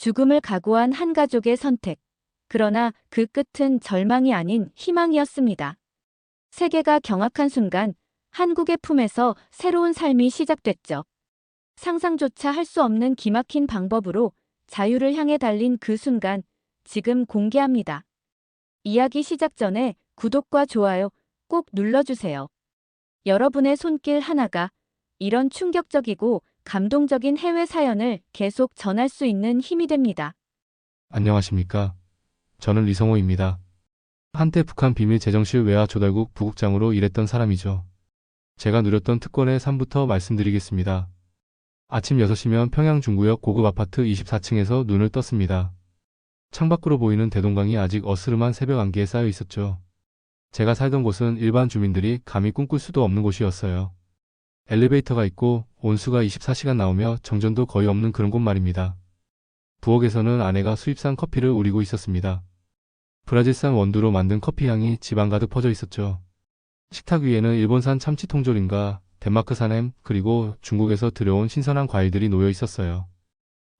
죽음을 각오한 한 가족의 선택. 그러나 그 끝은 절망이 아닌 희망이었습니다. 세계가 경악한 순간 한국의 품에서 새로운 삶이 시작됐죠. 상상조차 할 수 없는 기막힌 방법으로 자유를 향해 달린 그 순간 지금 공개합니다. 이야기 시작 전에 구독과 좋아요 꼭 눌러주세요. 여러분의 손길 하나가 이런 충격적이고 감동적인 해외 사연을 계속 전할 수 있는 힘이 됩니다. 안녕하십니까. 저는 리성호입니다. 한때 북한 비밀 제정실 외화 조달국 부국장으로 일했던 사람이죠. 제가 누렸던 특권의 삶부터 말씀드리겠습니다. 아침 6시면 평양 중구역 고급 아파트 24층에서 눈을 떴습니다. 창밖으로 보이는 대동강이 아직 어스름한 새벽 안개에 쌓여 있었죠. 제가 살던 곳은 일반 주민들이 감히 꿈꿀 수도 없는 곳이었어요. 엘리베이터가 있고 온수가 24시간 나오며 정전도 거의 없는 그런 곳 말입니다. 부엌에서는 아내가 수입산 커피를 우리고 있었습니다. 브라질산 원두로 만든 커피 향이 집안 가득 퍼져 있었죠. 식탁 위에는 일본산 참치 통조림과 덴마크산 햄, 그리고 중국에서 들여온 신선한 과일들이 놓여 있었어요.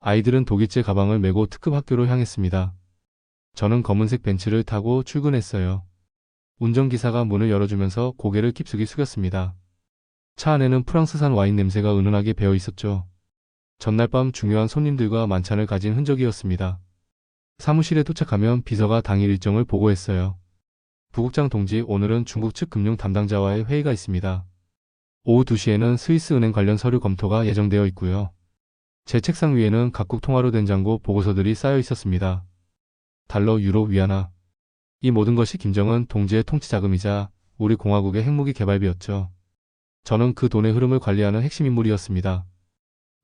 아이들은 독일제 가방을 메고 특급 학교로 향했습니다. 저는 검은색 벤츠를 타고 출근했어요. 운전기사가 문을 열어주면서 고개를 깊숙이 숙였습니다. 차 안에는 프랑스산 와인 냄새가 은은하게 배어 있었죠. 전날 밤 중요한 손님들과 만찬을 가진 흔적이었습니다. 사무실에 도착하면 비서가 당일 일정을 보고했어요. 부국장 동지, 오늘은 중국 측 금융 담당자와의 회의가 있습니다. 오후 2시에는 스위스 은행 관련 서류 검토가 예정되어 있고요. 제 책상 위에는 각국 통화로 된 잔고 보고서들이 쌓여 있었습니다. 달러, 유로, 위안화. 이 모든 것이 김정은 동지의 통치 자금이자 우리 공화국의 핵무기 개발비였죠. 저는 그 돈의 흐름을 관리하는 핵심 인물이었습니다.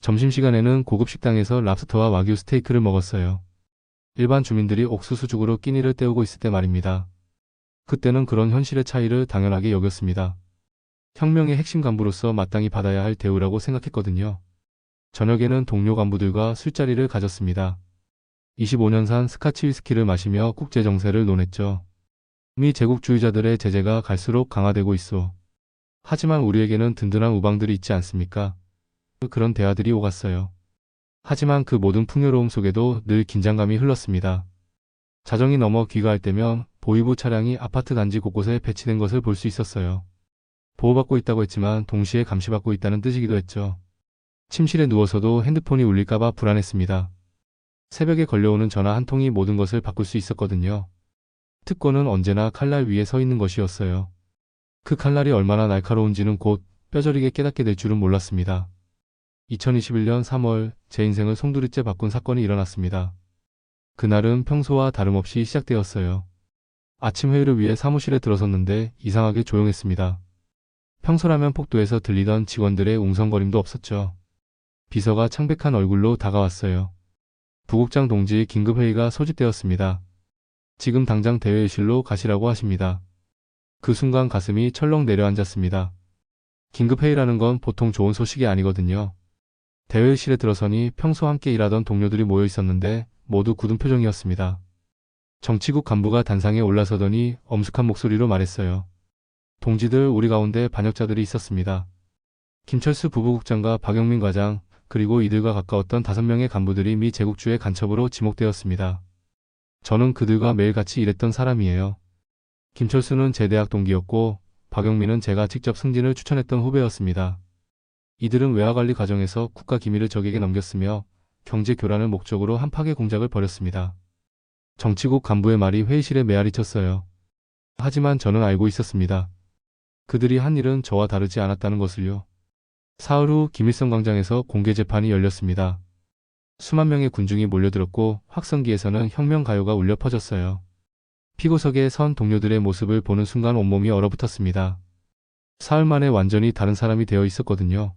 점심시간에는 고급 식당에서 랍스터와 와규 스테이크를 먹었어요. 일반 주민들이 옥수수죽으로 끼니를 때우고 있을 때 말입니다. 그때는 그런 현실의 차이를 당연하게 여겼습니다. 혁명의 핵심 간부로서 마땅히 받아야 할 대우라고 생각했거든요. 저녁에는 동료 간부들과 술자리를 가졌습니다. 25년산 스카치 위스키를 마시며 국제 정세를 논했죠. 미 제국주의자들의 제재가 갈수록 강화되고 있어. 하지만 우리에게는 든든한 우방들이 있지 않습니까? 그런 대화들이 오갔어요. 하지만 그 모든 풍요로움 속에도 늘 긴장감이 흘렀습니다. 자정이 넘어 귀가할 때면 보이부 차량이 아파트 단지 곳곳에 배치된 것을 볼 수 있었어요. 보호받고 있다고 했지만 동시에 감시받고 있다는 뜻이기도 했죠. 침실에 누워서도 핸드폰이 울릴까봐 불안했습니다. 새벽에 걸려오는 전화 한 통이 모든 것을 바꿀 수 있었거든요. 특권은 언제나 칼날 위에 서 있는 것이었어요. 그 칼날이 얼마나 날카로운지는 곧 뼈저리게 깨닫게 될 줄은 몰랐습니다. 2021년 3월 제 인생을 송두리째 바꾼 사건이 일어났습니다. 그날은 평소와 다름없이 시작되었어요. 아침 회의를 위해 사무실에 들어섰는데 이상하게 조용했습니다. 평소라면 폭도에서 들리던 직원들의 웅성거림도 없었죠. 비서가 창백한 얼굴로 다가왔어요. 부국장 동지 긴급회의가 소집되었습니다. 지금 당장 대회의실로 가시라고 하십니다. 그 순간 가슴이 철렁 내려앉았습니다. 긴급회의라는 건 보통 좋은 소식이 아니거든요. 대회의실에 들어서니 평소 함께 일하던 동료들이 모여 있었는데 모두 굳은 표정이었습니다. 정치국 간부가 단상에 올라서더니 엄숙한 목소리로 말했어요. 동지들 우리 가운데 반역자들이 있었습니다. 김철수 부부국장과 박영민 과장 그리고 이들과 가까웠던 다섯 명의 간부들이 미 제국주의 간첩으로 지목되었습니다. 저는 그들과 매일 같이 일했던 사람이에요. 김철수는 제 대학 동기였고 박영민은 제가 직접 승진을 추천했던 후배였습니다. 이들은 외화관리 과정에서 국가 기밀을 적에게 넘겼으며 경제 교란을 목적으로 한 파괴 공작을 벌였습니다. 정치국 간부의 말이 회의실에 메아리 쳤어요. 하지만 저는 알고 있었습니다. 그들이 한 일은 저와 다르지 않았다는 것을요. 사흘 후 김일성 광장에서 공개 재판이 열렸습니다. 수만 명의 군중이 몰려들었고 확성기에서는 혁명 가요가 울려 퍼졌어요. 피고석에 선 동료들의 모습을 보는 순간 온몸이 얼어붙었습니다. 사흘 만에 완전히 다른 사람이 되어 있었거든요.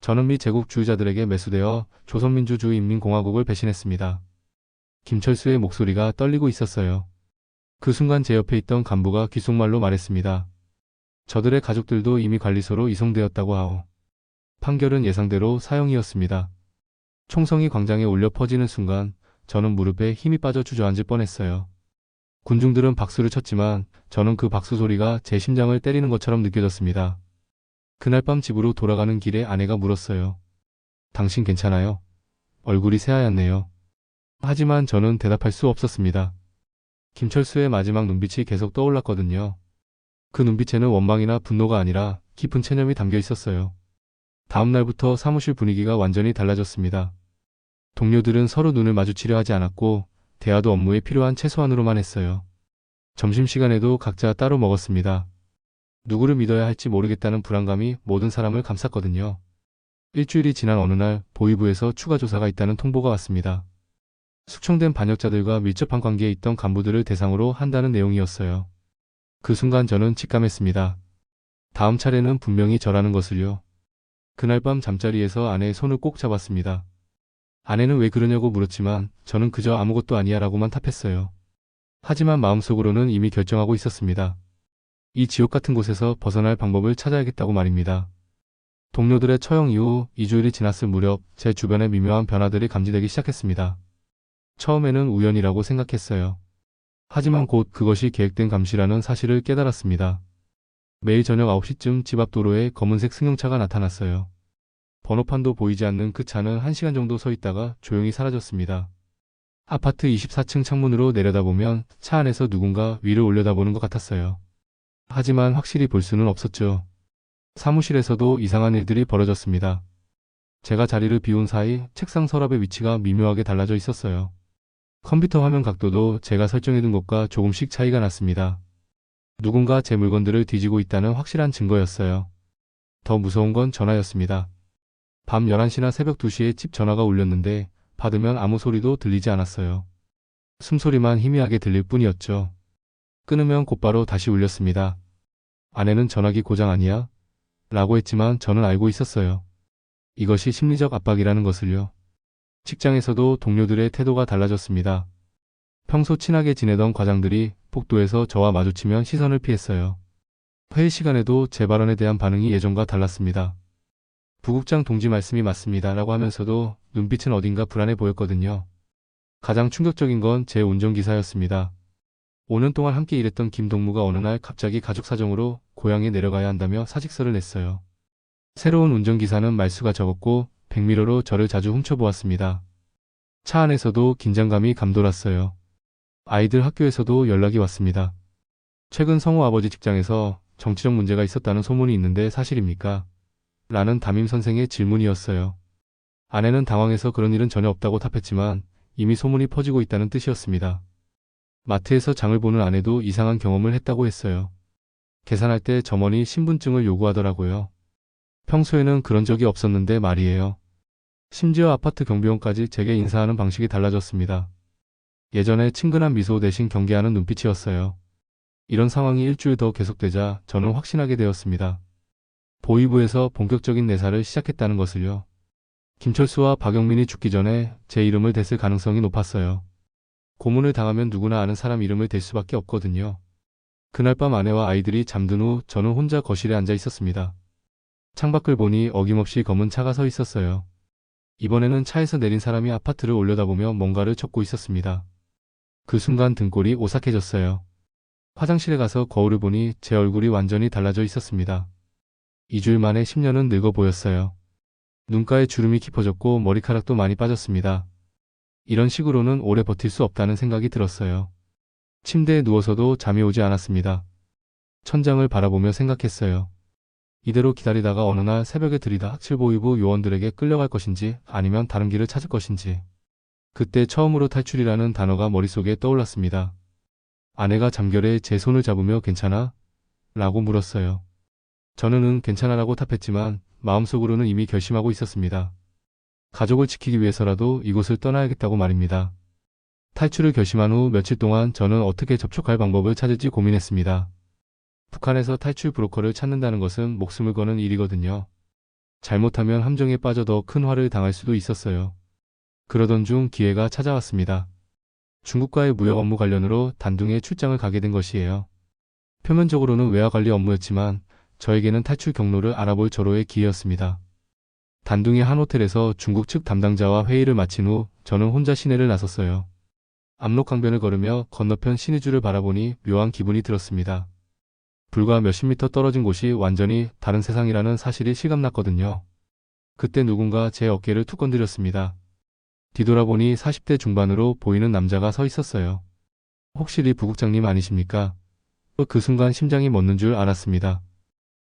저는 미 제국주의자들에게 매수되어 조선민주주의인민공화국을 배신했습니다. 김철수의 목소리가 떨리고 있었어요. 그 순간 제 옆에 있던 간부가 귓속말로 말했습니다. 저들의 가족들도 이미 관리소로 이송되었다고 하오. 판결은 예상대로 사형이었습니다. 총성이 광장에 울려 퍼지는 순간 저는 무릎에 힘이 빠져 주저앉을 뻔했어요. 군중들은 박수를 쳤지만 저는 그 박수 소리가 제 심장을 때리는 것처럼 느껴졌습니다. 그날 밤 집으로 돌아가는 길에 아내가 물었어요. 당신 괜찮아요? 얼굴이 새하얗네요. 하지만 저는 대답할 수 없었습니다. 김철수의 마지막 눈빛이 계속 떠올랐거든요. 그 눈빛에는 원망이나 분노가 아니라 깊은 체념이 담겨 있었어요. 다음 날부터 사무실 분위기가 완전히 달라졌습니다. 동료들은 서로 눈을 마주치려 하지 않았고 대화도 업무에 필요한 최소한으로만 했어요. 점심시간에도 각자 따로 먹었습니다. 누구를 믿어야 할지 모르겠다는 불안감이 모든 사람을 감쌌거든요. 일주일이 지난 어느 날 보이부에서 추가 조사가 있다는 통보가 왔습니다. 숙청된 반역자들과 밀접한 관계에 있던 간부들을 대상으로 한다는 내용이었어요. 그 순간 저는 직감했습니다. 다음 차례는 분명히 저라는 것을요. 그날 밤 잠자리에서 아내의 손을 꼭 잡았습니다. 아내는 왜 그러냐고 물었지만 저는 그저 아무것도 아니야 라고만 답했어요. 하지만 마음속으로는 이미 결정하고 있었습니다. 이 지옥 같은 곳에서 벗어날 방법을 찾아야겠다고 말입니다. 동료들의 처형 이후 2주일이 지났을 무렵 제 주변에 미묘한 변화들이 감지되기 시작했습니다. 처음에는 우연이라고 생각했어요. 하지만 곧 그것이 계획된 감시라는 사실을 깨달았습니다. 매일 저녁 9시쯤 집 앞 도로에 검은색 승용차가 나타났어요. 번호판도 보이지 않는 그 차는 1시간 정도 서 있다가 조용히 사라졌습니다. 아파트 24층 창문으로 내려다보면 차 안에서 누군가 위를 올려다보는 것 같았어요. 하지만 확실히 볼 수는 없었죠. 사무실에서도 이상한 일들이 벌어졌습니다. 제가 자리를 비운 사이 책상 서랍의 위치가 미묘하게 달라져 있었어요. 컴퓨터 화면 각도도 제가 설정해둔 것과 조금씩 차이가 났습니다. 누군가 제 물건들을 뒤지고 있다는 확실한 증거였어요. 더 무서운 건 전화였습니다. 밤 11시나 새벽 2시에 집 전화가 울렸는데 받으면 아무 소리도 들리지 않았어요. 숨소리만 희미하게 들릴 뿐이었죠. 끊으면 곧바로 다시 울렸습니다. 아내는 전화기 고장 아니야? 라고 했지만 저는 알고 있었어요. 이것이 심리적 압박이라는 것을요. 직장에서도 동료들의 태도가 달라졌습니다. 평소 친하게 지내던 과장들이 복도에서 저와 마주치면 시선을 피했어요. 회의 시간에도 제 발언에 대한 반응이 예전과 달랐습니다. 부국장 동지 말씀이 맞습니다. 라고 하면서도 눈빛은 어딘가 불안해 보였거든요. 가장 충격적인 건 제 운전기사였습니다. 5년 동안 함께 일했던 김동무가 어느 날 갑자기 가족 사정으로 고향에 내려가야 한다며 사직서를 냈어요. 새로운 운전기사는 말수가 적었고 백미러로 저를 자주 훔쳐보았습니다. 차 안에서도 긴장감이 감돌았어요. 아이들 학교에서도 연락이 왔습니다. 최근 성우 아버지 직장에서 정치적 문제가 있었다는 소문이 있는데 사실입니까? 라는 담임 선생의 질문이었어요. 아내는 당황해서 그런 일은 전혀 없다고 답했지만 이미 소문이 퍼지고 있다는 뜻이었습니다. 마트에서 장을 보는 아내도 이상한 경험을 했다고 했어요. 계산할 때 점원이 신분증을 요구하더라고요. 평소에는 그런 적이 없었는데 말이에요. 심지어 아파트 경비원까지 제게 인사하는 방식이 달라졌습니다. 예전에 친근한 미소 대신 경계하는 눈빛이었어요. 이런 상황이 일주일 더 계속되자 저는 확신하게 되었습니다. 보이부에서 본격적인 내사를 시작했다는 것을요. 김철수와 박영민이 죽기 전에 제 이름을 댔을 가능성이 높았어요. 고문을 당하면 누구나 아는 사람 이름을 댈 수밖에 없거든요. 그날 밤 아내와 아이들이 잠든 후 저는 혼자 거실에 앉아 있었습니다. 창밖을 보니 어김없이 검은 차가 서 있었어요. 이번에는 차에서 내린 사람이 아파트를 올려다보며 뭔가를 적고 있었습니다. 그 순간 등골이 오싹해졌어요. 화장실에 가서 거울을 보니 제 얼굴이 완전히 달라져 있었습니다. 2주일 만에 10년은 늙어 보였어요. 눈가에 주름이 깊어졌고 머리카락도 많이 빠졌습니다. 이런 식으로는 오래 버틸 수 없다는 생각이 들었어요. 침대에 누워서도 잠이 오지 않았습니다. 천장을 바라보며 생각했어요. 이대로 기다리다가 어느 날 새벽에 들이다 학칠보위부 요원들에게 끌려갈 것인지 아니면 다른 길을 찾을 것인지. 그때 처음으로 탈출이라는 단어가 머릿속에 떠올랐습니다. 아내가 잠결에 제 손을 잡으며 괜찮아? 라고 물었어요. 저는 응 괜찮아라고 답했지만 마음속으로는 이미 결심하고 있었습니다. 가족을 지키기 위해서라도 이곳을 떠나야겠다고 말입니다. 탈출을 결심한 후 며칠 동안 저는 어떻게 접촉할 방법을 찾을지 고민했습니다. 북한에서 탈출 브로커를 찾는다는 것은 목숨을 거는 일이거든요. 잘못하면 함정에 빠져 더 큰 화를 당할 수도 있었어요. 그러던 중 기회가 찾아왔습니다. 중국과의 무역 업무 관련으로 단둥에 출장을 가게 된 것이에요. 표면적으로는 외화 관리 업무였지만 저에게는 탈출 경로를 알아볼 절호의 기회였습니다. 단둥의 한 호텔에서 중국 측 담당자와 회의를 마친 후 저는 혼자 시내를 나섰어요. 압록강변을 걸으며 건너편 신의주를 바라보니 묘한 기분이 들었습니다. 불과 몇십 미터 떨어진 곳이 완전히 다른 세상이라는 사실이 실감났거든요. 그때 누군가 제 어깨를 툭 건드렸습니다. 뒤돌아보니 40대 중반으로 보이는 남자가 서 있었어요. 혹시 리 부국장님 아니십니까? 그 순간 심장이 멎는 줄 알았습니다.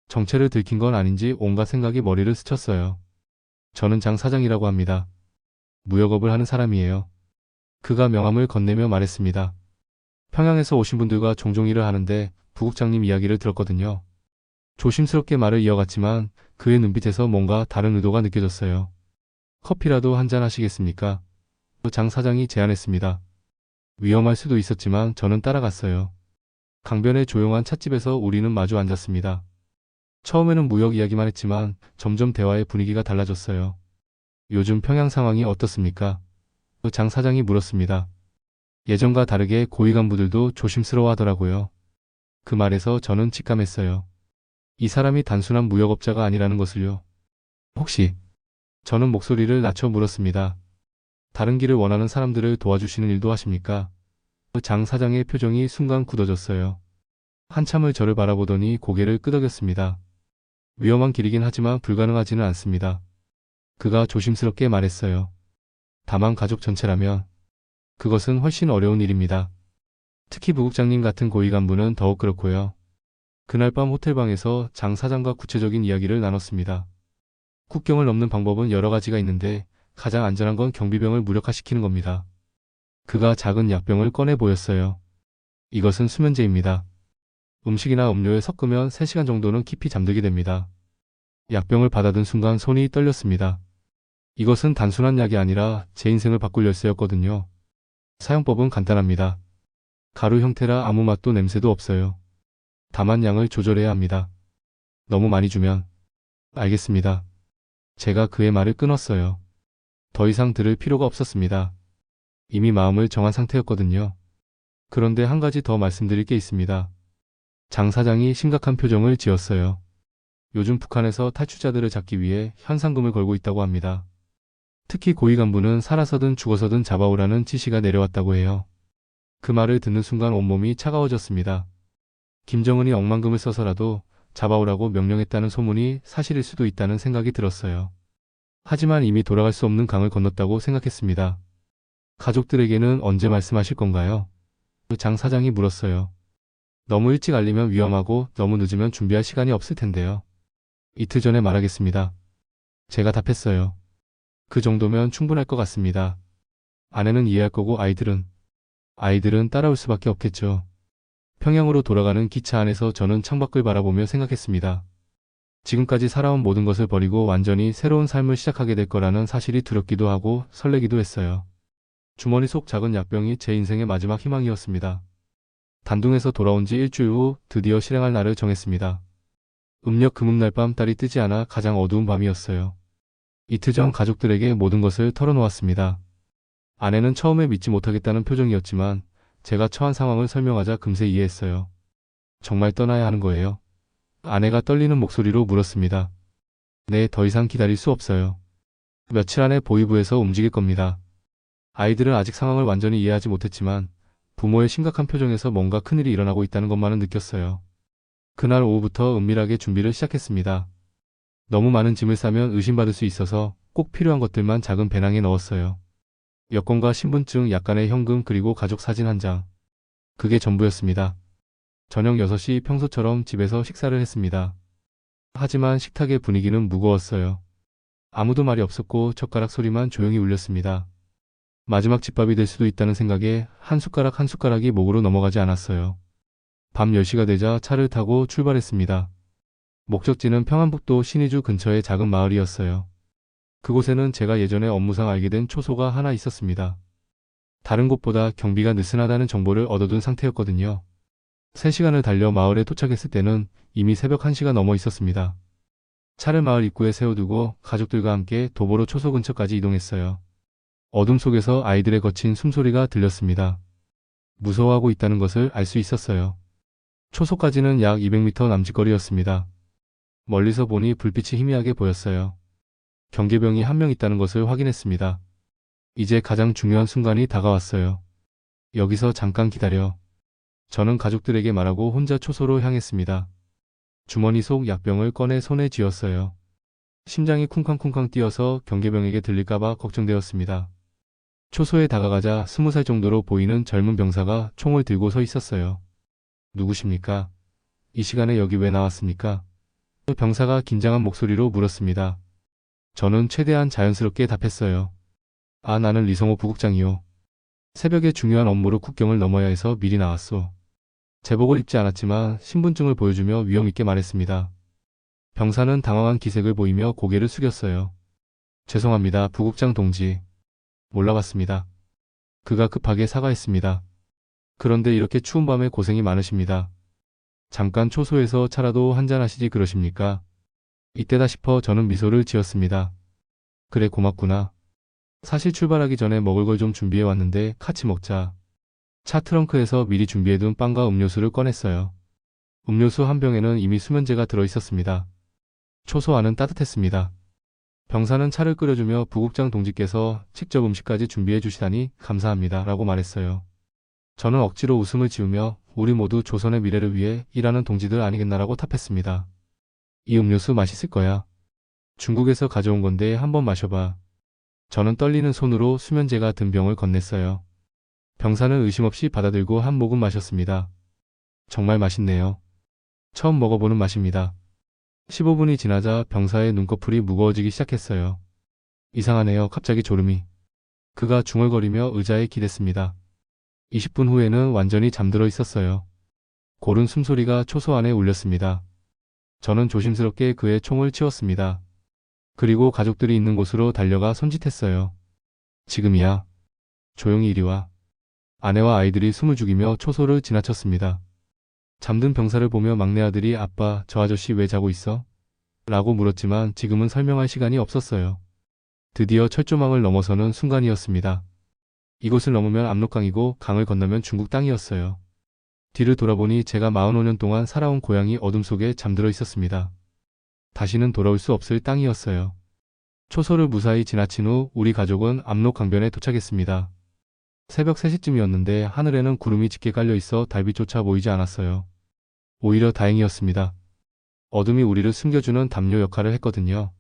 정체를 들킨 건 아닌지 온갖 생각이 머리를 스쳤어요. 저는 장 사장이라고 합니다. 무역업을 하는 사람이에요. 그가 명함을 건네며 말했습니다. 평양에서 오신 분들과 종종 일을 하는데 부국장님 이야기를 들었거든요. 조심스럽게 말을 이어갔지만 그의 눈빛에서 뭔가 다른 의도가 느껴졌어요. 커피라도 한 잔 하시겠습니까? 장 사장이 제안했습니다. 위험할 수도 있었지만 저는 따라갔어요. 강변의 조용한 찻집에서 우리는 마주 앉았습니다. 처음에는 무역 이야기만 했지만 점점 대화의 분위기가 달라졌어요. 요즘 평양 상황이 어떻습니까? 장 사장이 물었습니다. 예전과 다르게 고위 간부들도 조심스러워 하더라고요. 그 말에서 저는 직감했어요. 이 사람이 단순한 무역업자가 아니라는 것을요. 혹시 저는 목소리를 낮춰 물었습니다. 다른 길을 원하는 사람들을 도와주시는 일도 하십니까? 장 사장의 표정이 순간 굳어졌어요. 한참을 저를 바라보더니 고개를 끄덕였습니다. 위험한 길이긴 하지만 불가능하지는 않습니다. 그가 조심스럽게 말했어요. 다만 가족 전체라면 그것은 훨씬 어려운 일입니다. 특히 부국장님 같은 고위 간부는 더욱 그렇고요. 그날 밤 호텔방에서 장 사장과 구체적인 이야기를 나눴습니다. 국경을 넘는 방법은 여러 가지가 있는데 가장 안전한 건 경비병을 무력화시키는 겁니다. 그가 작은 약병을 꺼내 보였어요. 이것은 수면제입니다. 음식이나 음료에 섞으면 3시간 정도는 깊이 잠들게 됩니다. 약병을 받아든 순간 손이 떨렸습니다. 이것은 단순한 약이 아니라 제 인생을 바꿀 열쇠였거든요. 사용법은 간단합니다. 가루 형태라 아무 맛도 냄새도 없어요. 다만 양을 조절해야 합니다. 너무 많이 주면 알겠습니다. 제가 그의 말을 끊었어요. 더 이상 들을 필요가 없었습니다. 이미 마음을 정한 상태였거든요. 그런데 한 가지 더 말씀드릴 게 있습니다. 장 사장이 심각한 표정을 지었어요. 요즘 북한에서 탈출자들을 잡기 위해 현상금을 걸고 있다고 합니다. 특히 고위 간부는 살아서든 죽어서든 잡아오라는 지시가 내려왔다고 해요. 그 말을 듣는 순간 온몸이 차가워졌습니다. 김정은이 억만금을 써서라도 잡아오라고 명령했다는 소문이 사실일 수도 있다는 생각이 들었어요. 하지만 이미 돌아갈 수 없는 강을 건넜다고 생각했습니다. 가족들에게는 언제 말씀하실 건가요? 장 사장이 물었어요. 너무 일찍 알리면 위험하고 너무 늦으면 준비할 시간이 없을 텐데요. 이틀 전에 말하겠습니다. 제가 답했어요. 그 정도면 충분할 것 같습니다. 아내는 이해할 거고 아이들은 아이들은 따라올 수밖에 없겠죠. 평양으로 돌아가는 기차 안에서 저는 창밖을 바라보며 생각했습니다. 지금까지 살아온 모든 것을 버리고 완전히 새로운 삶을 시작하게 될 거라는 사실이 두렵기도 하고 설레기도 했어요. 주머니 속 작은 약병이 제 인생의 마지막 희망이었습니다. 단둥에서 돌아온 지 일주일 후 드디어 실행할 날을 정했습니다. 음력 금음날 밤 달이 뜨지 않아 가장 어두운 밤이었어요. 이틀 전 가족들에게 모든 것을 털어놓았습니다. 아내는 처음에 믿지 못하겠다는 표정이었지만 제가 처한 상황을 설명하자 금세 이해했어요. 정말 떠나야 하는 거예요? 아내가 떨리는 목소리로 물었습니다. 네, 더 이상 기다릴 수 없어요. 며칠 안에 보이부에서 움직일 겁니다. 아이들은 아직 상황을 완전히 이해하지 못했지만 부모의 심각한 표정에서 뭔가 큰일이 일어나고 있다는 것만은 느꼈어요. 그날 오후부터 은밀하게 준비를 시작했습니다. 너무 많은 짐을 싸면 의심받을 수 있어서 꼭 필요한 것들만 작은 배낭에 넣었어요. 여권과 신분증, 약간의 현금 그리고 가족 사진 한 장. 그게 전부였습니다. 저녁 6시 평소처럼 집에서 식사를 했습니다. 하지만 식탁의 분위기는 무거웠어요. 아무도 말이 없었고 젓가락 소리만 조용히 울렸습니다. 마지막 집밥이 될 수도 있다는 생각에 한 숟가락 한 숟가락이 목으로 넘어가지 않았어요. 밤 10시가 되자 차를 타고 출발했습니다. 목적지는 평안북도 신의주 근처의 작은 마을이었어요. 그곳에는 제가 예전에 업무상 알게 된 초소가 하나 있었습니다. 다른 곳보다 경비가 느슨하다는 정보를 얻어둔 상태였거든요. 3시간을 달려 마을에 도착했을 때는 이미 새벽 1시가 넘어 있었습니다. 차를 마을 입구에 세워두고 가족들과 함께 도보로 초소 근처까지 이동했어요. 어둠 속에서 아이들의 거친 숨소리가 들렸습니다. 무서워하고 있다는 것을 알 수 있었어요. 초소까지는 약 200m 남짓거리였습니다. 멀리서 보니 불빛이 희미하게 보였어요. 경계병이 한 명 있다는 것을 확인했습니다. 이제 가장 중요한 순간이 다가왔어요. 여기서 잠깐 기다려. 저는 가족들에게 말하고 혼자 초소로 향했습니다. 주머니 속 약병을 꺼내 손에 쥐었어요. 심장이 쿵쾅쿵쾅 뛰어서 경계병에게 들릴까봐 걱정되었습니다. 초소에 다가가자 스무 살 정도로 보이는 젊은 병사가 총을 들고 서 있었어요. 누구십니까? 이 시간에 여기 왜 나왔습니까? 병사가 긴장한 목소리로 물었습니다. 저는 최대한 자연스럽게 답했어요. 아, 나는 리성호 부국장이요. 새벽에 중요한 업무로 국경을 넘어야 해서 미리 나왔소. 제복을 입지 않았지만 신분증을 보여주며 위험있게 말했습니다. 병사는 당황한 기색을 보이며 고개를 숙였어요. 죄송합니다, 부국장 동지. 몰라봤습니다. 그가 급하게 사과했습니다. 그런데 이렇게 추운 밤에 고생이 많으십니다. 잠깐 초소에서 차라도 한잔 하시지 그러십니까? 이때다 싶어 저는 미소를 지었습니다. 그래 고맙구나. 사실 출발하기 전에 먹을 걸 좀 준비해 왔는데 같이 먹자. 차 트렁크에서 미리 준비해둔 빵과 음료수를 꺼냈어요. 음료수 한 병에는 이미 수면제가 들어 있었습니다. 초소 안은 따뜻했습니다. 병사는 차를 끓여주며 부국장 동지께서 직접 음식까지 준비해 주시다니 감사합니다. 라고 말했어요. 저는 억지로 웃음을 지으며 우리 모두 조선의 미래를 위해 일하는 동지들 아니겠나라고 탑했습니다. 이 음료수 맛있을 거야. 중국에서 가져온 건데 한번 마셔봐. 저는 떨리는 손으로 수면제가 든 병을 건넸어요. 병사는 의심 없이 받아들고 한 모금 마셨습니다. 정말 맛있네요. 처음 먹어보는 맛입니다. 15분이 지나자 병사의 눈꺼풀이 무거워지기 시작했어요. 이상하네요. 갑자기 졸음이. 그가 중얼거리며 의자에 기댔습니다. 20분 후에는 완전히 잠들어 있었어요. 고른 숨소리가 초소 안에 울렸습니다. 저는 조심스럽게 그의 총을 치웠습니다. 그리고 가족들이 있는 곳으로 달려가 손짓했어요. 지금이야. 조용히 이리 와. 아내와 아이들이 숨을 죽이며 초소를 지나쳤습니다. 잠든 병사를 보며 막내 아들이 아빠, 저 아저씨 왜 자고 있어? 라고 물었지만 지금은 설명할 시간이 없었어요. 드디어 철조망을 넘어서는 순간이었습니다. 이곳을 넘으면 압록강이고 강을 건너면 중국 땅이었어요. 뒤를 돌아보니 제가 45년 동안 살아온 고향이 어둠 속에 잠들어 있었습니다. 다시는 돌아올 수 없을 땅이었어요. 초소를 무사히 지나친 후 우리 가족은 압록강변에 도착했습니다. 새벽 3시쯤이었는데 하늘에는 구름이 짙게 깔려 있어 달빛조차 보이지 않았어요. 오히려 다행이었습니다. 어둠이 우리를 숨겨주는 담요 역할을 했거든요.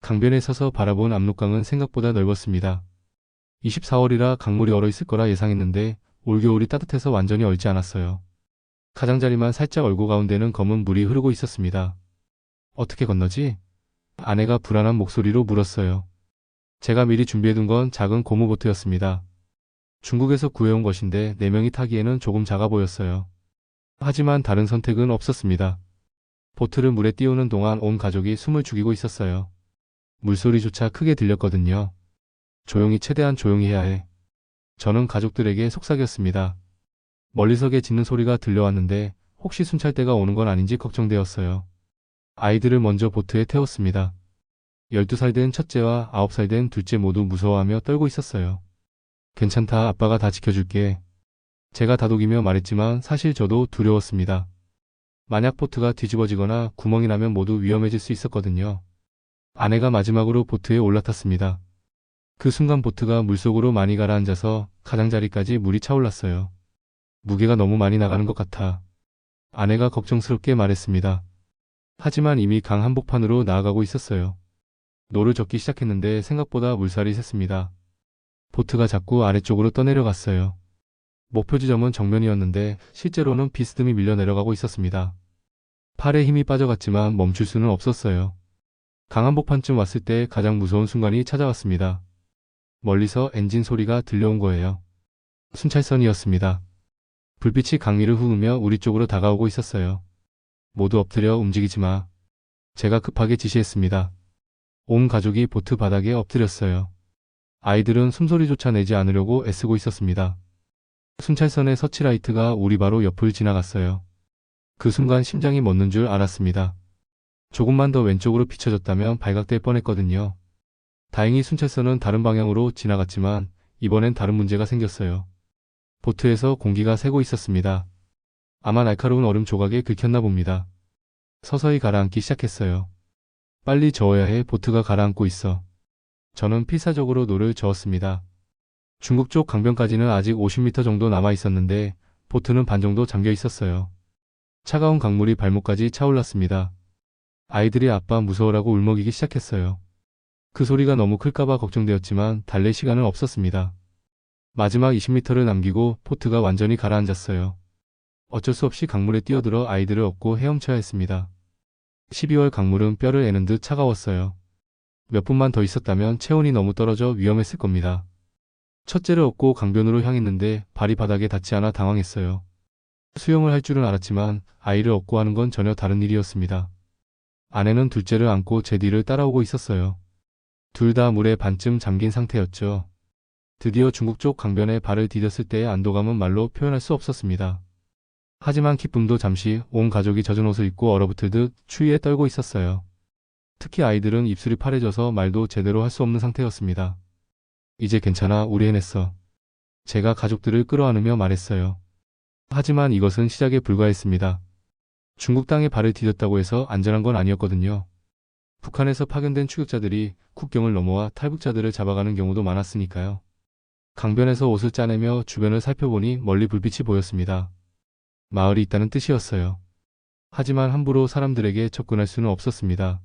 강변에 서서 바라본 압록강은 생각보다 넓었습니다. 24월이라 강물이 얼어 있을 거라 예상했는데 올겨울이 따뜻해서 완전히 얼지 않았어요. 가장자리만 살짝 얼고 가운데는 검은 물이 흐르고 있었습니다. 어떻게 건너지? 아내가 불안한 목소리로 물었어요. 제가 미리 준비해둔 건 작은 고무보트였습니다. 중국에서 구해온 것인데 네명이 타기에는 조금 작아 보였어요. 하지만 다른 선택은 없었습니다. 보트를 물에 띄우는 동안 온 가족이 숨을 죽이고 있었어요. 물소리조차 크게 들렸거든요. 조용히 최대한 조용히 해야 해. 저는 가족들에게 속삭였습니다. 멀리서게 짖는 소리가 들려왔는데 혹시 순찰대가 오는 건 아닌지 걱정되었어요. 아이들을 먼저 보트에 태웠습니다. 12살 된 첫째와 9살 된 둘째 모두 무서워하며 떨고 있었어요. 괜찮다, 아빠가 다 지켜줄게. 제가 다독이며 말했지만 사실 저도 두려웠습니다. 만약 보트가 뒤집어지거나 구멍이 나면 모두 위험해질 수 있었거든요. 아내가 마지막으로 보트에 올라탔습니다. 그 순간 보트가 물속으로 많이 가라앉아서 가장자리까지 물이 차올랐어요. 무게가 너무 많이 나가는 것 같아. 아내가 걱정스럽게 말했습니다. 하지만 이미 강 한복판으로 나아가고 있었어요. 노를 젓기 시작했는데 생각보다 물살이 셌습니다. 보트가 자꾸 아래쪽으로 떠내려갔어요. 목표 지점은 정면이었는데 실제로는 비스듬히 밀려 내려가고 있었습니다. 팔에 힘이 빠져갔지만 멈출 수는 없었어요. 강한 복판쯤 왔을 때 가장 무서운 순간이 찾아왔습니다. 멀리서 엔진 소리가 들려온 거예요. 순찰선이었습니다. 불빛이 강 위를 흐르며 우리 쪽으로 다가오고 있었어요. 모두 엎드려 움직이지 마. 제가 급하게 지시했습니다. 온 가족이 보트 바닥에 엎드렸어요. 아이들은 숨소리조차 내지 않으려고 애쓰고 있었습니다. 순찰선의 서치라이트가 우리 바로 옆을 지나갔어요. 그 순간 심장이 멎는 줄 알았습니다. 조금만 더 왼쪽으로 비춰졌다면 발각될 뻔했거든요. 다행히 순찰선은 다른 방향으로 지나갔지만 이번엔 다른 문제가 생겼어요. 보트에서 공기가 새고 있었습니다. 아마 날카로운 얼음 조각에 긁혔나 봅니다. 서서히 가라앉기 시작했어요. 빨리 저어야 해 보트가 가라앉고 있어. 저는 필사적으로 노를 저었습니다. 중국 쪽 강변까지는 아직 50m 정도 남아 있었는데 보트는 반 정도 잠겨 있었어요. 차가운 강물이 발목까지 차올랐습니다. 아이들이 아빠 무서워라고 울먹이기 시작했어요. 그 소리가 너무 클까봐 걱정되었지만 달랠 시간은 없었습니다. 마지막 20m를 남기고 포트가 완전히 가라앉았어요. 어쩔 수 없이 강물에 뛰어들어 아이들을 업고 헤엄쳐야 했습니다. 12월 강물은 뼈를 애는 듯 차가웠어요. 몇 분만 더 있었다면 체온이 너무 떨어져 위험했을 겁니다. 첫째를 업고 강변으로 향했는데 발이 바닥에 닿지 않아 당황했어요. 수영을 할 줄은 알았지만 아이를 업고 하는 건 전혀 다른 일이었습니다. 아내는 둘째를 안고 제 뒤를 따라오고 있었어요. 둘 다 물에 반쯤 잠긴 상태였죠. 드디어 중국 쪽 강변에 발을 디뎠을 때의 안도감은 말로 표현할 수 없었습니다. 하지만 기쁨도 잠시 온 가족이 젖은 옷을 입고 얼어붙을 듯 추위에 떨고 있었어요. 특히 아이들은 입술이 파래져서 말도 제대로 할 수 없는 상태였습니다. 이제 괜찮아, 우리 해냈어. 제가 가족들을 끌어안으며 말했어요. 하지만 이것은 시작에 불과했습니다. 중국 땅에 발을 디뎠다고 해서 안전한 건 아니었거든요. 북한에서 파견된 추격자들이 국경을 넘어와 탈북자들을 잡아가는 경우도 많았으니까요. 강변에서 옷을 짜내며 주변을 살펴보니 멀리 불빛이 보였습니다. 마을이 있다는 뜻이었어요. 하지만 함부로 사람들에게 접근할 수는 없었습니다.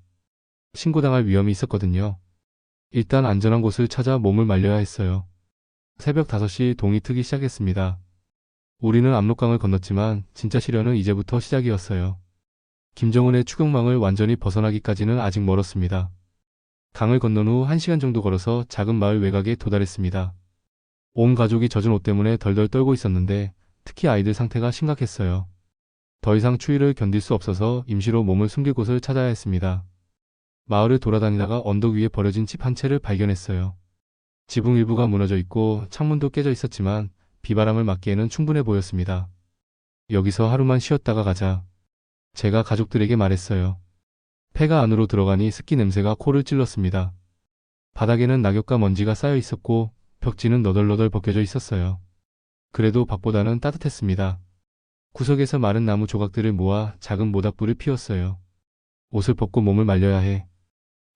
신고당할 위험이 있었거든요. 일단 안전한 곳을 찾아 몸을 말려야 했어요. 새벽 5시 동이 트기 시작했습니다. 우리는 압록강을 건넜지만 진짜 시련은 이제부터 시작이었어요. 김정은의 추격망을 완전히 벗어나기까지는 아직 멀었습니다. 강을 건넌 후 1시간 정도 걸어서 작은 마을 외곽에 도달했습니다. 온 가족이 젖은 옷 때문에 덜덜 떨고 있었는데 특히 아이들 상태가 심각했어요. 더 이상 추위를 견딜 수 없어서 임시로 몸을 숨길 곳을 찾아야 했습니다. 마을을 돌아다니다가 언덕 위에 버려진 집 한 채를 발견했어요. 지붕 일부가 무너져 있고 창문도 깨져 있었지만 비바람을 맞기에는 충분해 보였습니다. 여기서 하루만 쉬었다가 가자. 제가 가족들에게 말했어요. 폐가 안으로 들어가니 습기 냄새가 코를 찔렀습니다. 바닥에는 낙엽과 먼지가 쌓여 있었고 벽지는 너덜너덜 벗겨져 있었어요. 그래도 밖보다는 따뜻했습니다. 구석에서 마른 나무 조각들을 모아 작은 모닥불을 피웠어요. 옷을 벗고 몸을 말려야 해.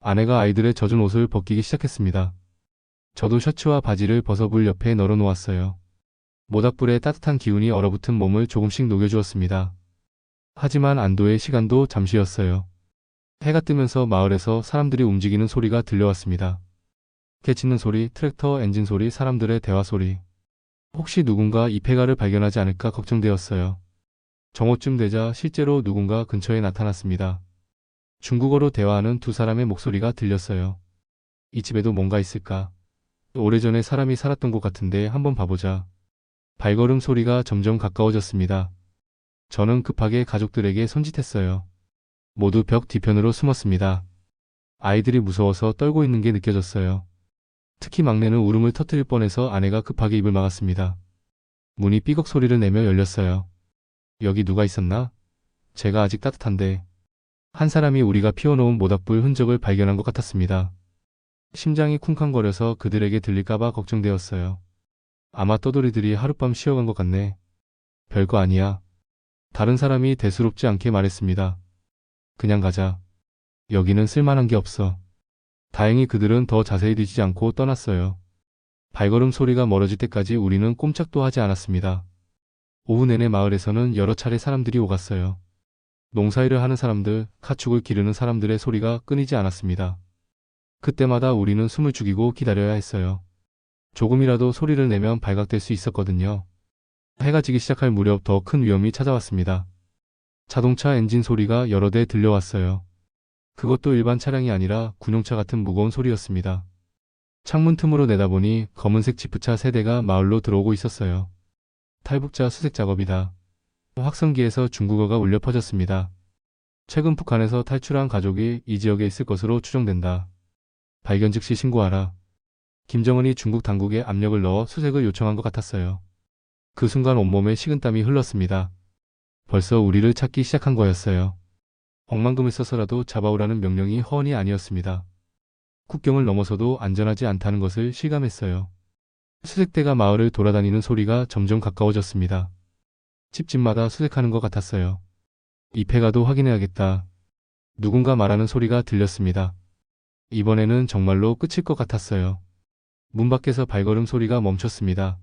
아내가 아이들의 젖은 옷을 벗기기 시작했습니다. 저도 셔츠와 바지를 벗어불 옆에 널어 놓았어요. 모닥불에 따뜻한 기운이 얼어붙은 몸을 조금씩 녹여주었습니다. 하지만 안도의 시간도 잠시였어요. 해가 뜨면서 마을에서 사람들이 움직이는 소리가 들려왔습니다. 개 짖는 소리, 트랙터 엔진 소리, 사람들의 대화 소리. 혹시 누군가 이 폐가를 발견하지 않을까 걱정되었어요. 정오쯤 되자 실제로 누군가 근처에 나타났습니다. 중국어로 대화하는 두 사람의 목소리가 들렸어요. 이 집에도 뭔가 있을까? 오래전에 사람이 살았던 곳 같은데 한번 봐보자. 발걸음 소리가 점점 가까워졌습니다. 저는 급하게 가족들에게 손짓했어요. 모두 벽 뒤편으로 숨었습니다. 아이들이 무서워서 떨고 있는 게 느껴졌어요. 특히 막내는 울음을 터뜨릴 뻔해서 아내가 급하게 입을 막았습니다. 문이 삐걱 소리를 내며 열렸어요. 여기 누가 있었나? 제가 아직 따뜻한데. 한 사람이 우리가 피워놓은 모닥불 흔적을 발견한 것 같았습니다. 심장이 쿵쾅거려서 그들에게 들릴까봐 걱정되었어요. 아마 떠돌이들이 하룻밤 쉬어간 것 같네. 별거 아니야. 다른 사람이 대수롭지 않게 말했습니다. 그냥 가자. 여기는 쓸만한 게 없어. 다행히 그들은 더 자세히 뒤지지 않고 떠났어요. 발걸음 소리가 멀어질 때까지 우리는 꼼짝도 하지 않았습니다. 오후 내내 마을에서는 여러 차례 사람들이 오갔어요. 농사일을 하는 사람들, 가축을 기르는 사람들의 소리가 끊이지 않았습니다. 그때마다 우리는 숨을 죽이고 기다려야 했어요. 조금이라도 소리를 내면 발각될 수 있었거든요. 해가 지기 시작할 무렵 더 큰 위험이 찾아왔습니다. 자동차 엔진 소리가 여러 대 들려왔어요. 그것도 일반 차량이 아니라 군용차 같은 무거운 소리였습니다. 창문 틈으로 내다보니 검은색 지프차 세 대가 마을로 들어오고 있었어요. 탈북자 수색 작업이다. 확성기에서 중국어가 울려 퍼졌습니다. 최근 북한에서 탈출한 가족이 이 지역에 있을 것으로 추정된다. 발견 즉시 신고하라. 김정은이 중국 당국에 압력을 넣어 수색을 요청한 것 같았어요. 그 순간 온몸에 식은땀이 흘렀습니다. 벌써 우리를 찾기 시작한 거였어요. 억만금을 써서라도 잡아오라는 명령이 허언이 아니었습니다. 국경을 넘어서도 안전하지 않다는 것을 실감했어요. 수색대가 마을을 돌아다니는 소리가 점점 가까워졌습니다. 집집마다 수색하는 것 같았어요. 이 폐가도 확인해야겠다. 누군가 말하는 소리가 들렸습니다. 이번에는 정말로 끝일 것 같았어요. 문 밖에서 발걸음 소리가 멈췄습니다.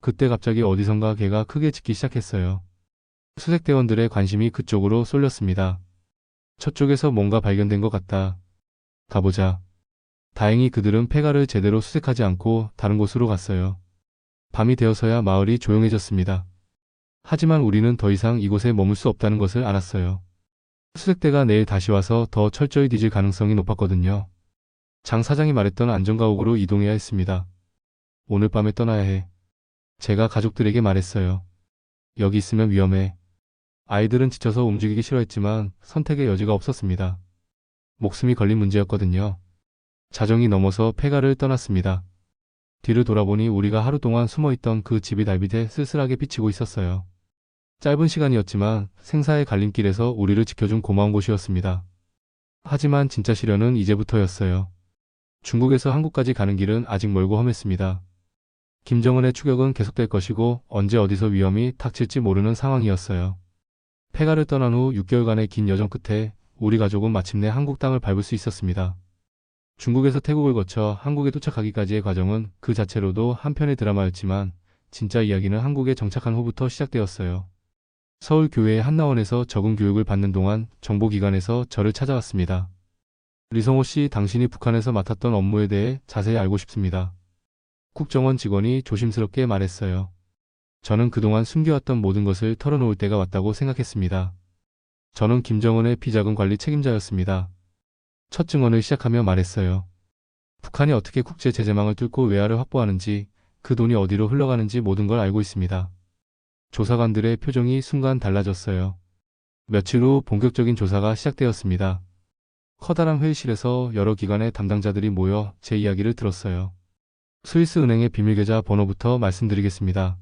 그때 갑자기 어디선가 개가 크게 짖기 시작했어요. 수색대원들의 관심이 그쪽으로 쏠렸습니다. 저쪽에서 뭔가 발견된 것 같다. 가보자. 다행히 그들은 폐가를 제대로 수색하지 않고 다른 곳으로 갔어요. 밤이 되어서야 마을이 조용해졌습니다. 하지만 우리는 더 이상 이곳에 머물 수 없다는 것을 알았어요. 수색대가 내일 다시 와서 더 철저히 뒤질 가능성이 높았거든요. 장 사장이 말했던 안전가옥으로 이동해야 했습니다. 오늘 밤에 떠나야 해. 제가 가족들에게 말했어요. 여기 있으면 위험해. 아이들은 지쳐서 움직이기 싫어했지만 선택의 여지가 없었습니다. 목숨이 걸린 문제였거든요. 자정이 넘어서 폐가를 떠났습니다. 뒤를 돌아보니 우리가 하루 동안 숨어있던 그 집이 달빛에 쓸쓸하게 비치고 있었어요. 짧은 시간이었지만 생사의 갈림길에서 우리를 지켜준 고마운 곳이었습니다. 하지만 진짜 시련은 이제부터였어요. 중국에서 한국까지 가는 길은 아직 멀고 험했습니다. 김정은의 추격은 계속될 것이고 언제 어디서 위험이 닥칠지 모르는 상황이었어요. 폐가를 떠난 후 6개월간의 긴 여정 끝에 우리 가족은 마침내 한국 땅을 밟을 수 있었습니다. 중국에서 태국을 거쳐 한국에 도착하기까지의 과정은 그 자체로도 한편의 드라마였지만 진짜 이야기는 한국에 정착한 후부터 시작되었어요. 서울 교회의 한나원에서 적응 교육을 받는 동안 정보기관에서 저를 찾아왔습니다. 리성호 씨, 당신이 북한에서 맡았던 업무에 대해 자세히 알고 싶습니다. 국정원 직원이 조심스럽게 말했어요. 저는 그동안 숨겨왔던 모든 것을 털어놓을 때가 왔다고 생각했습니다. 저는 김정은의 비자금 관리 책임자였습니다. 첫 증언을 시작하며 말했어요. 북한이 어떻게 국제 제재망을 뚫고 외화를 확보하는지, 그 돈이 어디로 흘러가는지 모든 걸 알고 있습니다. 조사관들의 표정이 순간 달라졌어요. 며칠 후 본격적인 조사가 시작되었습니다. 커다란 회의실에서 여러 기관의 담당자들이 모여 제 이야기를 들었어요. 스위스 은행의 비밀 계좌 번호부터 말씀드리겠습니다.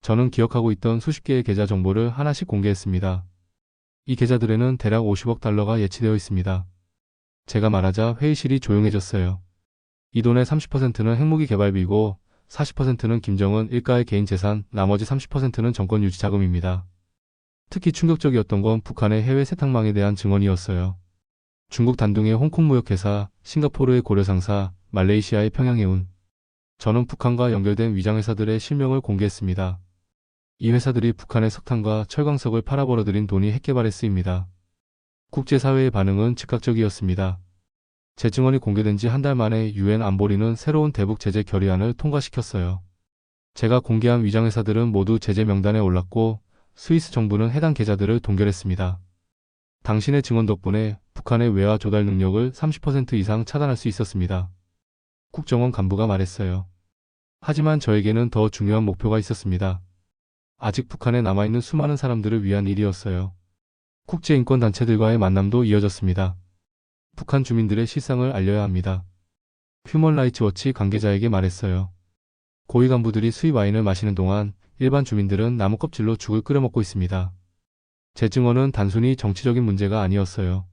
저는 기억하고 있던 수십 개의 계좌 정보를 하나씩 공개했습니다. 이 계좌들에는 대략 50억 달러가 예치되어 있습니다. 제가 말하자 회의실이 조용해졌어요. 이 돈의 30%는 핵무기 개발비고 40%는 김정은 일가의 개인 재산, 나머지 30%는 정권 유지 자금입니다. 특히 충격적이었던 건 북한의 해외 세탁망에 대한 증언이었어요. 중국 단둥의 홍콩 무역회사, 싱가포르의 고려상사, 말레이시아의 평양해운. 저는 북한과 연결된 위장회사들의 실명을 공개했습니다. 이 회사들이 북한의 석탄과 철광석을 팔아벌어들인 돈이 핵개발에 쓰입니다. 국제사회의 반응은 즉각적이었습니다. 제 증언이 공개된 지 한 달 만에 유엔 안보리는 새로운 대북 제재 결의안을 통과시켰어요. 제가 공개한 위장회사들은 모두 제재 명단에 올랐고 스위스 정부는 해당 계좌들을 동결했습니다. 당신의 증언 덕분에 북한의 외화 조달 능력을 30% 이상 차단할 수 있었습니다. 국정원 간부가 말했어요. 하지만 저에게는 더 중요한 목표가 있었습니다. 아직 북한에 남아있는 수많은 사람들을 위한 일이었어요. 국제인권단체들과의 만남도 이어졌습니다. 북한 주민들의 실상을 알려야 합니다. 휴먼 라이츠 워치 관계자에게 말했어요. 고위 간부들이 수입 와인을 마시는 동안 일반 주민들은 나무 껍질로 죽을 끓여 먹고 있습니다. 제 증언은 단순히 정치적인 문제가 아니었어요.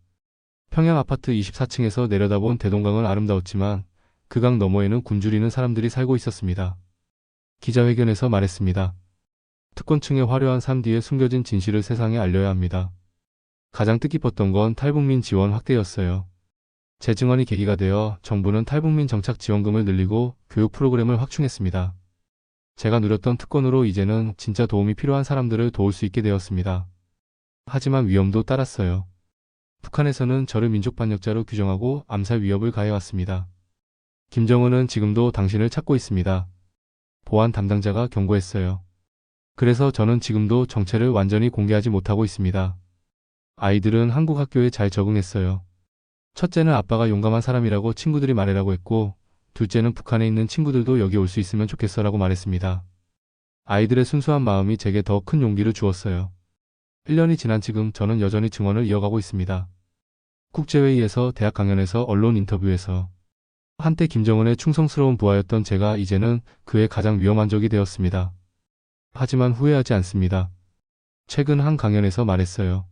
평양 아파트 24층에서 내려다본 대동강은 아름다웠지만 그 강 너머에는 굶주리는 사람들이 살고 있었습니다. 기자회견에서 말했습니다. 특권층의 화려한 삶 뒤에 숨겨진 진실을 세상에 알려야 합니다. 가장 뜻깊었던 건 탈북민 지원 확대였어요. 제 증언이 계기가 되어 정부는 탈북민 정착 지원금을 늘리고 교육 프로그램을 확충했습니다. 제가 누렸던 특권으로 이제는 진짜 도움이 필요한 사람들을 도울 수 있게 되었습니다. 하지만 위험도 따랐어요. 북한에서는 저를 민족 반역자로 규정하고 암살 위협을 가해왔습니다. 김정은은 지금도 당신을 찾고 있습니다. 보안 담당자가 경고했어요. 그래서 저는 지금도 정체를 완전히 공개하지 못하고 있습니다. 아이들은 한국 학교에 잘 적응했어요. 첫째는 아빠가 용감한 사람이라고 친구들이 말해라고 했고, 둘째는 북한에 있는 친구들도 여기 올 수 있으면 좋겠어라고 말했습니다. 아이들의 순수한 마음이 제게 더 큰 용기를 주었어요. 1년이 지난 지금 저는 여전히 증언을 이어가고 있습니다. 국제회의에서 대학 강연에서 언론 인터뷰에서 한때 김정은의 충성스러운 부하였던 제가 이제는 그의 가장 위험한 적이 되었습니다. 하지만 후회하지 않습니다. 최근 한 강연에서 말했어요.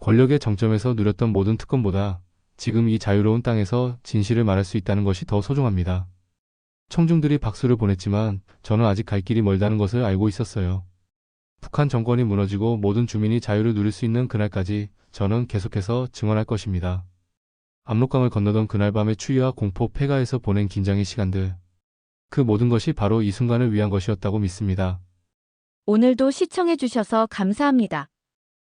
권력의 정점에서 누렸던 모든 특권보다 지금 이 자유로운 땅에서 진실을 말할 수 있다는 것이 더 소중합니다. 청중들이 박수를 보냈지만 저는 아직 갈 길이 멀다는 것을 알고 있었어요. 북한 정권이 무너지고 모든 주민이 자유를 누릴 수 있는 그날까지 저는 계속해서 증언할 것입니다. 압록강을 건너던 그날 밤의 추위와 공포 폐가에서 보낸 긴장의 시간들. 그 모든 것이 바로 이 순간을 위한 것이었다고 믿습니다. 오늘도 시청해주셔서 감사합니다.